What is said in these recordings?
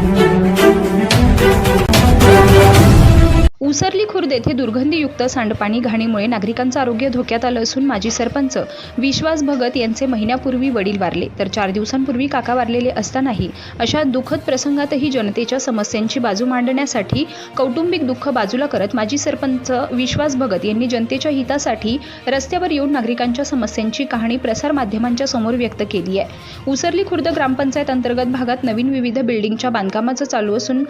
Thank you. उसरली Khurd येथे दुर्गंधीयुक्त सांडपाणी घाणीमुळे नागरिकांचं आरोग्य धोक्यात आलं असून माजी सरपंच विश्वास भगत यांचे महिन्यापूर्वी वडील वारले तर चार दिवसांपूर्वी काका वारलेले असतानाही अशा दुःखद प्रसंगातही जनतेच्या समस्यांची बाजू मांडण्यासाठी कौटुंबिक दुःख बाजूला करत माजी सरपंच विश्वास भगत यांनी जनतेच्या हितासाठी रस्त्यावर येऊन नागरिकांच्या समस्यांची कहाणी प्रसार माध्यमांच्या समोर व्यक्त केली आहे. उसरली खुर्द ग्रामपंचायत अंतर्गत भागात नवीन विविध बिल्डिंगच्या बांधकामाचं चालू असून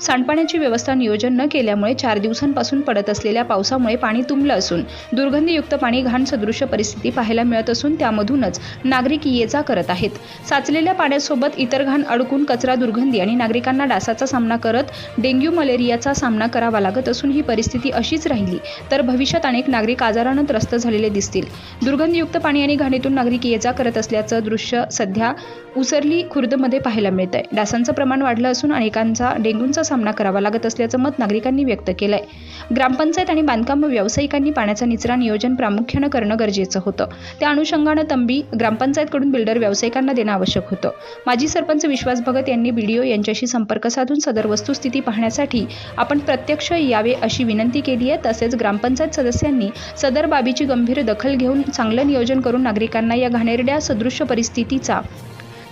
सांडपाण्याची व्यवस्था नियोजन न केल्यामुळे चार दिवसांपासून पडत असलेल्या पावसामुळे पाणी तुंबलं असून दुर्गंधीयुक्त पाणी घाण सदृश्य परिस्थिती पाहायला मिळत असून त्यामधूनच नागरिक ये जा करत आहेत. साचलेल्या पाण्यासोबत इतर घाण अडकून कचरा दुर्गंधी आणि नागरिकांना डासाचा सामना करत डेंग्यू मलेरियाचा सामना करावा लागत असून ही परिस्थिती अशीच राहिली तर भविष्यात अनेक नागरिक आजारानं त्रस्त झालेले दिसतील. दुर्गंधीयुक्त पाणी आणि घाणीतून नागरिक ये जा करत असल्याचं दृश्य सध्या उसरली खुर्दमध्ये पाहायला मिळत आहे डासांचं प्रमाण वाढलं असून अनेकांचा अडचणींचा सामना करावा लागत असल्याचं मत नागरिकांनी व्यक्त केलं आहे ग्रामपंचायत आणि बांधकाम व्यावसायिकांनी पाण्याचा निचरा नियोजन प्रामुख्यानं करणं गरजेचं होतं. त्या अनुषंगानं तंबी ग्रामपंचायतकडून बिल्डर व्यावसायिकांना देणं आवश्यक होतं. माजी सरपंच विश्वास भगत यांनी बीडीओ यांच्याशी संपर्क साधून सदर वस्तुस्थिती पाहण्यासाठी आपण प्रत्यक्ष यावे अशी विनंती केली आहे. तसेच ग्रामपंचायत सदस्यांनी सदर बाबीची गंभीर दखल घेऊन चांगलं नियोजन करून नागरिकांना या घाणेरड्या सदृश्य परिस्थितीचा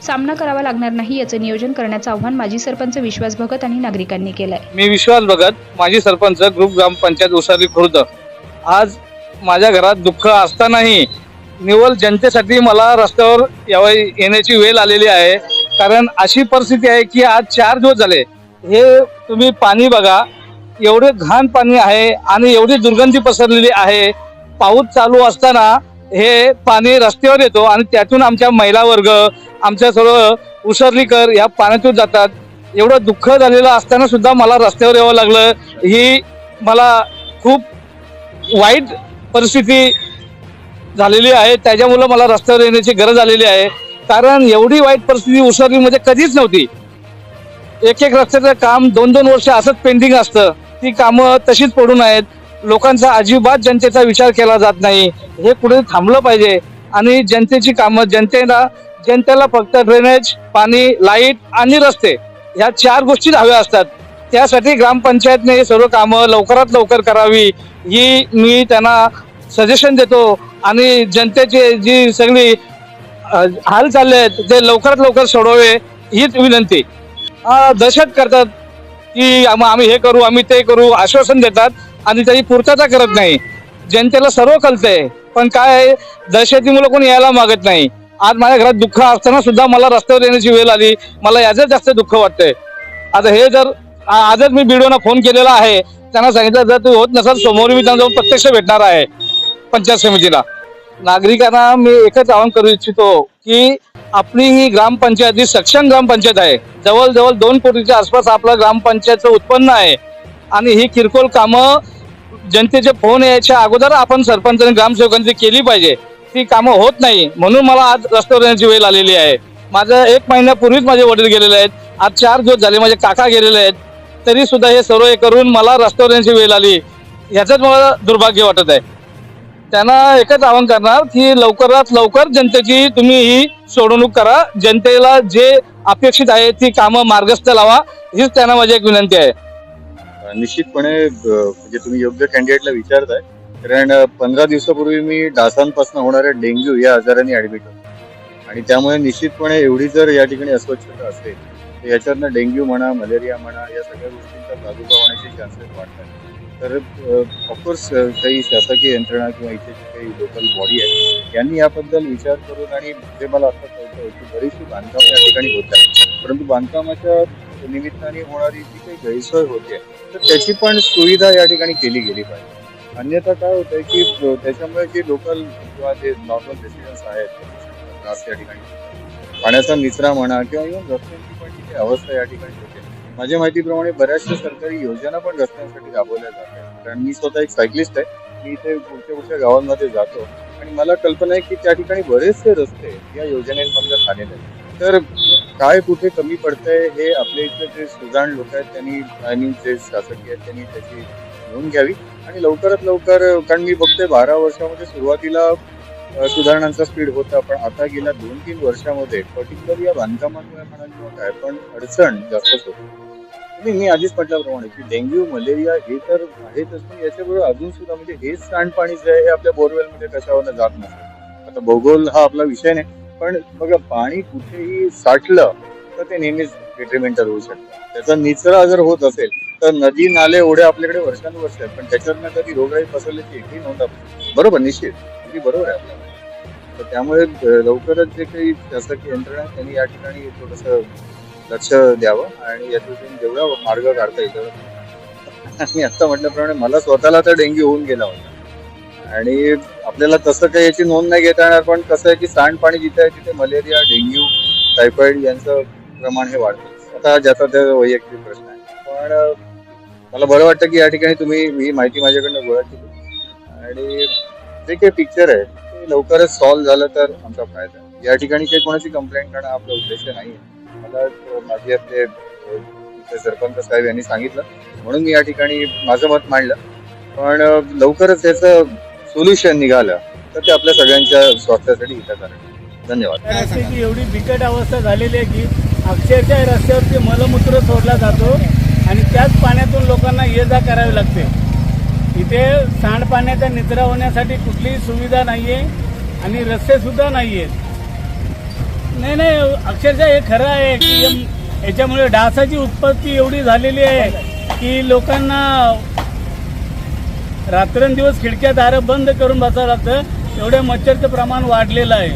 सामना करावा लागणार नाही याचं नियोजन करण्याचं आव्हान माजी सरपंच विश्वास भगत आणि नागरिकांनी केलंय. आहे मी विश्वास भगत माजी सरपंच ग्रुप ग्रामपंचायत उसारी खुर्द. आज माझ्या घरात दुःख असतानाही निवल जनतेसाठी मला रस्त्यावर यावं येण्याची वेळ आलेली आहे. कारण अशी परिस्थिती आहे की आज चार दिवस झाले. हे तुम्ही पाणी बघा एवढे घाण पाणी आहे आणि एवढी दुर्गंधी पसरलेली आहे. पाऊस चालू असताना हे पाणी रस्त्यावर येतो आणि त्यातून आमच्या महिला वर्ग आमच्या सर्व उसरलीकर या पाण्यातून जातात. एवढं दुःख झालेलं असताना सुद्धा मला रस्त्यावर यावं लागलं. ही मला खूप वाईट परिस्थिती झालेली आहे. त्याच्यामुळं मला रस्त्यावर येण्याची गरज आलेली आहे. कारण एवढी वाईट परिस्थिती उसरलीमध्ये कधीच नव्हती. एक एक रस्त्याचं काम दोन दोन वर्ष असंच पेंडिंग असतं. ती कामं तशीच पडून आहेत. लोकांचा अजिबात जनतेचा विचार केला जात नाही. हे कुठे थांबलं पाहिजे? आणि जनतेची कामं जनतेला जनतेला फक्त ड्रेनेज पाणी लाइट आणि रस्ते ह्या चार गोष्टीच हव्या असतात. त्यासाठी ग्रामपंचायतने हे सर्व कामं लवकरात लवकर करावी ही मी त्यांना सजेशन देतो. आणि जनतेची जी सगळी हाल चालले आहेत ते लवकरात लवकर सोडवावे हीच विनंती. दहशत करतात की आम्ही हे करू आम्ही ते करू आश्वासन देतात आणि त्याची पूर्तता करत नाही. जनतेला सर्व कळतंय पण काय आहे, दहशतीमुळे कोणी यायला मागत नाही. आज माझ्या घरात दुःख असताना सुद्धा मला रस्त्यावर येण्याची वेळ आली. मला याचं जास्त दुःख वाटतंय. आता हे जर आजच मी बीडोना फोन केलेला आहे त्यांना सांगितलं जर तू होत नसेल समोर मी त्यांना जाऊन प्रत्यक्ष भेटणार आहे पंचायत समितीला. नागरिकांना मी एकच आवाहन करू इच्छितो की आपली ही ग्रामपंचायत ही सक्षम ग्रामपंचायत आहे जवळजवळ दोन कोटीच्या आसपास आपलं ग्रामपंचायतचं उत्पन्न आहे. आणि ही किरकोळ कामं जनतेचे फोन यायच्या अगोदर आपण सरपंच आणि ग्रामसेवकांची केली पाहिजे. ती कामं होत नाही म्हणून मला आज रस्त्यावर येण्याची वेळ आलेली आहे. माझं एक महिन्यापूर्वीच माझे वडील गेलेले आहेत. आज चार दिवस झाले माझे काका गेलेले आहेत. तरी सुद्धा हे सर्व हे करून मला रस्त्यावर येण्याची वेळ आली. ह्याचंच मला दुर्भाग्य वाटत आहे. त्यांना एकच आवाहन करणार की लवकरात लवकर जनतेची तुम्ही ही सोडवणूक करा. जनतेला जे अपेक्षित आहे ती कामं मार्गस्थ लावा. हीच त्यांना माझी एक विनंती आहे. निश्चितपणे म्हणजे तुम्ही योग्य कॅन्डिडेटला विचारताय. कारण पंधरा दिवसापूर्वी मी डासांपासून होणाऱ्या डेंग्यू या आजाराने ऍडमिट होतो. आणि त्यामुळे निश्चितपणे एवढी जर या ठिकाणी अस्वच्छता असेल तर याच्यातनं डेंग्यू म्हणा मलेरिया म्हणा या सगळ्या गोष्टींचा प्रादुर्भाव होण्याचे चान्सेस वाढतात. तर ऑफकोर्स काही शासकीय यंत्रणा किंवा इथे जी काही लोकल बॉडी आहे यांनी याबद्दल विचार करून आणि जे मला आता कळतं की बरीचशी बांधकाम या ठिकाणी होत आहेत. परंतु बांधकामाच्या निमित्ताने होणारी जी काही गैरसोय होते तर त्याची पण सुविधा या ठिकाणी केली गेली पाहिजे. अन्यथा काय होतंय की त्याच्यामुळे जे लोकल किंवा जे नॉर्मल रेसिडेंट्स आहेत त्रास या ठिकाणी. पाण्याचा निचरा म्हणा किंवा इव्हन रस्त्यांची पण जी अवस्था या ठिकाणी होते. माझ्या माहितीप्रमाणे बऱ्याचशा सरकारी योजना पण रस्त्यांसाठी राबवल्या जातात कारण मी स्वतः एक सायकलिस्ट आहे. मी इथे पुढच्या पुढच्या गावांमध्ये जातो. आणि मला कल्पना आहे की त्या ठिकाणी बरेचसे रस्ते या योजनेमधलं झालेले आहेत. तर काय कुठे कमी पडतंय हे आपल्या इथले जे सुजाण लोक आहेत त्यांनी आणि जे शासकीय आहेत त्यांनी त्याची नोंद घ्यावी. आणि लवकरात लवकर कारण मी बघते बारा वर्षामध्ये सुरुवातीला सुधारणांचा स्पीड होता पण आता गेल्या दोन तीन वर्षामध्ये पर्टिक्युलर या बांधकामांमुळे म्हणा किंवा काय पण अडचण जास्तच होती. मी आधीच म्हटल्याप्रमाणे की डेंग्यू मलेरिया हे तर आहेतच पण याच्याबरोबर अजून सुद्धा म्हणजे हेच सांडपाणी जे आहे हे आपल्या बोरवेलमध्ये कशावरनं जात नाही आता भूगोल हा आपला विषय नाही पण बघा पाणी कुठेही साठलं तर ते नेहमीच डिट्रिमेंटल होऊ शकतं. त्याचा निचरा जर होत असेल तर नदी नाले ओढे आपल्याकडे वर्षानुवर्ष आहेत पण त्याच्यातनं कधी रोगराई पसरल्याची एकही नोंद आपण बरोबर निश्चित. अगदी बरोबर आहे आपल्याला. तर त्यामुळे लवकरच जे काही शासकीय यंत्रणा त्यांनी या ठिकाणी थोडस लक्ष द्यावं आणि यातून जेवढा मार्ग काढता येईल मी आत्ता म्हटल्याप्रमाणे मला स्वतःला तर डेंग्यू होऊन गेला होता. आणि आपल्याला तसं काही याची नोंद नाही घेता येणार पण कसं आहे की सांडपाणी जिथे आहे तिथे मलेरिया डेंग्यू टायफॉइड यांचं प्रमाण हे वाढतं. आता ज्याचा त्या वैयक्तिक प्रश्न आहे. पण मला बरं वाटतं की या ठिकाणी तुम्ही ही माहिती माझ्याकडनं गोळा केली. आणि जे काही पिक्चर आहे ते लवकरच सॉल्व्ह झालं तर आमचा फायदा आहे. या ठिकाणी काही कोणाची कंप्लेंट करणं आपला उद्देश नाही आहे मला माझे आपले सरपंच साहेब यांनी सांगितलं. म्हणून मी या ठिकाणी माझं मत मांडलं. पण लवकरच त्याचं सोल्युशन निघालं तर ते आपल्या सगळ्यांच्या स्वास्थ्यासाठी हितकारक धन्यवाद. एवढी बिकट अवस्था झालेली आहे की अक्षरशः रस्त्यावरती मलमूत्र सोडला जातो. आणि त्याच पाण्यातून लोकांना ये जा करावी लागते. इथे सांडपाण्याचा निचरा होण्यासाठी कुठलीही सुविधा नाही आहे आणि रस्तेसुद्धा नाही आहेत नाही नाही अक्षरशः हे खरं आहे की याच्यामुळे डासाची उत्पत्ती एवढी झालेली आहे की लोकांना रात्रंदिवस खिडक्या दारं बंद करून बसावं लागतं. एवढ्या मच्छरचं प्रमाण वाढलेलं आहे.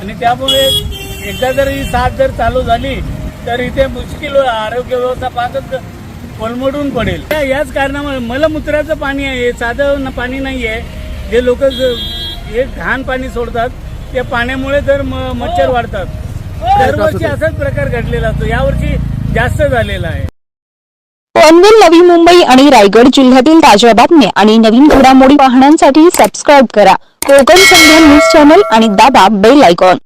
आणि त्यामुळे एकदा जर ही साथ जर चालू झाली तर इथे मुश्किल आरोग्य व्यवस्था पाहतच कोलमडून पडेल. या- याच कारणामुळे मलमूत्राचं पाणी आहे हे साधं न- पाणी नाही आहे जे लोक हे घाण पाणी सोडतात त्या पाण्यामुळे तर म- मच्छर वाढतात. दरवर्षी असाच प्रकार घडलेला असतो. यावर्षी जास्त झालेला आहे. पनवेल नवी मुंबई आणि रायगड जिल्ह्यातील ताज्या बातम्या आणि नवीन घडामोडी पाहण्यासाठी सबस्क्राईब करा. कोकण संध्या न्यूज चॅनल आणि दाबा बेल आयकॉन